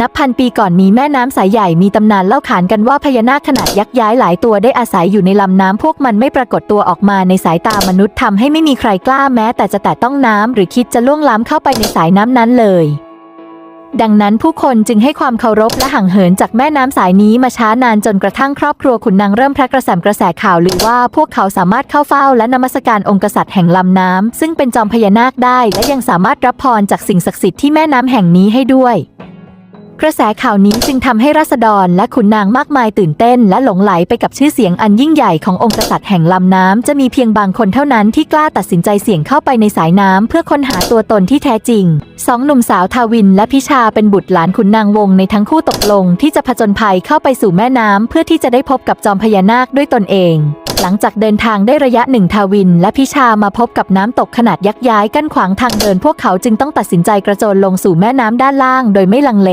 นับพันปีก่อนมีแม่น้ำสายใหญ่มีตำนานเล่าขานกันว่าพญานาคขนาดยักษ์ย้ายหลายตัวได้อาศัยอยู่ในลำน้ำพวกมันไม่ปรากฏตัวออกมาในสายตามนุษย์ทำให้ไม่มีใครกล้าแม้ แต่จะแตะต้องน้ำหรือคิดจะล่วงล้ำเข้าไปในสายน้ำนั้นเลย ดังนั้นผู้คนจึงให้ความเคารพและห่างเหินจากแม่น้ำสายนี้มาช้านานจนกระทั่งครอบครัวขุนนางเริ่มพระกระแสกระแสข่าวลือว่าพวกเขาสามารถเข้าเฝ้าและนมัสการองค์กษัตริย์แห่งลำน้ำซึ่งเป็นจอมพญานาคได้ และยังสามารถรับพรจากสิ่งศักดิ์สิทธิ์ที่แม่น้ำแห่งนี้ให้ด้วย กระแสข่าวนี้จึงทำให้ราษฎรและขุนนางมากมายตื่นเต้น และหลงไหลไปกับชื่อเสียงอันยิ่งใหญ่ขององค์กษัตริย์แห่งลำน้ำจะมีเพียงบางคนเท่านั้นที่กล้าตัดสินใจเสี่ยงเข้าไปในสายน้ำเพื่อค้นหาตัวตนที่แท้จริงสองหนุ่มสาวทาวินและพิชาเป็นบุตรหลานขุนนางวงในทั้งคู่ตกลง ที่จะผจญภัยเข้าไปสู่แม่น้ำเพื่อที่จะได้พบกับจอมพญานาคด้วยตนเองหลังจากเดินทางได้ระยะหนึ่งทาวิน และพิชามาพบกับน้ำตกขนาดยักษ์ย้ายกั้นขวางทางเดินพวกเขาจึงต้องตัดสินใจกระโจนลงสู่แม่น้ำด้านล่าง โดยไม่ลังเล